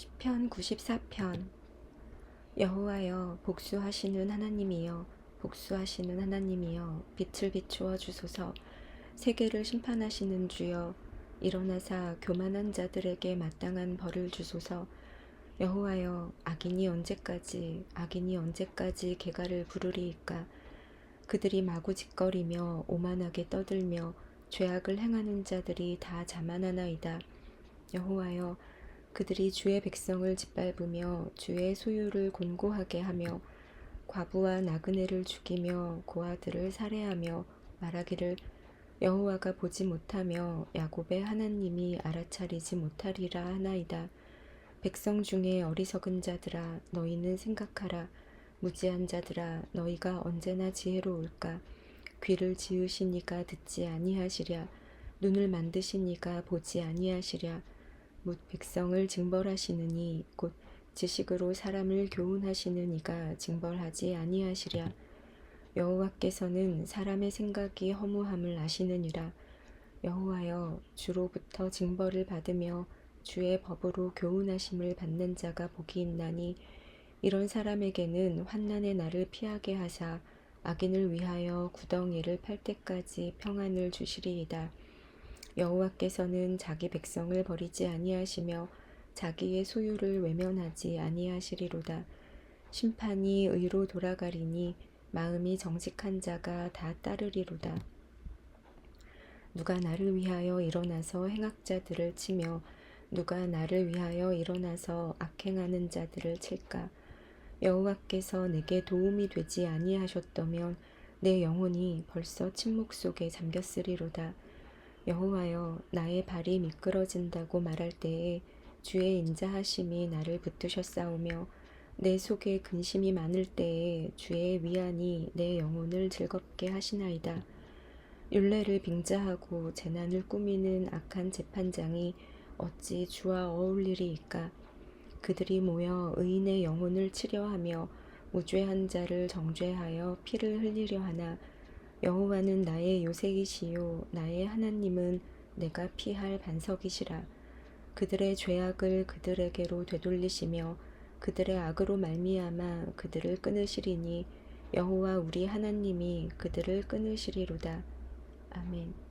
시편 94편. 여호와여 복수하시는 하나님이여 복수하시는 하나님이여 빛을 비추어 주소서. 세계를 심판하시는 주여 일어나사 교만한 자들에게 마땅한 벌을 주소서. 여호와여 악인이 언제까지 악인이 언제까지 개가를 부르리이까? 그들이 마구 짓거리며 오만하게 떠들며 죄악을 행하는 자들이 다 자만하나이다. 여호와여 그들이 주의 백성을 짓밟으며 주의 소유를 곤고하게 하며 과부와 나그네를 죽이며 고아들을 살해하며 말하기를 여호와가 보지 못하며 야곱의 하나님이 알아차리지 못하리라 하나이다. 백성 중에 어리석은 자들아 너희는 생각하라. 무지한 자들아 너희가 언제나 지혜로울까? 귀를 지으시니가 듣지 아니하시랴. 눈을 만드시니가 보지 아니하시랴 묻 백성을 징벌하시느니 곧 지식으로 사람을 교훈하시는 이가 징벌하지 아니하시랴 여호와께서는 사람의 생각이 허무함을 아시느니라 여호와여 주로부터 징벌을 받으며 주의 법으로 교훈하심을 받는 자가 복이 있나니 이런 사람에게는 환난의 날을 피하게 하사 악인을 위하여 구덩이를 팔 때까지 평안을 주시리이다. 여호와께서는 자기 백성을 버리지 아니하시며 자기의 소유를 외면하지 아니하시리로다. 심판이 의로 돌아가리니 마음이 정직한 자가 다 따르리로다. 누가 나를 위하여 일어나서 행악자들을 치며 누가 나를 위하여 일어나서 악행하는 자들을 칠까? 여호와께서 내게 도움이 되지 아니하셨다면 내 영혼이 벌써 침묵 속에 잠겼으리로다. 여호와여 나의 발이 미끄러진다고 말할 때에 주의 인자하심이 나를 붙드셨사오며 내 속에 근심이 많을 때에 주의 위안이 내 영혼을 즐겁게 하시나이다. 율례를 빙자하고 재난을 꾸미는 악한 재판장이 어찌 주와 어울리리이까? 그들이 모여 의인의 영혼을 치려하며 무죄한 자를 정죄하여 피를 흘리려 하나 여호와는 나의 요새이시요 나의 하나님은 내가 피할 반석이시라 그들의 죄악을 그들에게로 되돌리시며 그들의 악으로 말미암아 그들을 끊으시리니 여호와 우리 하나님이 그들을 끊으시리로다 아멘.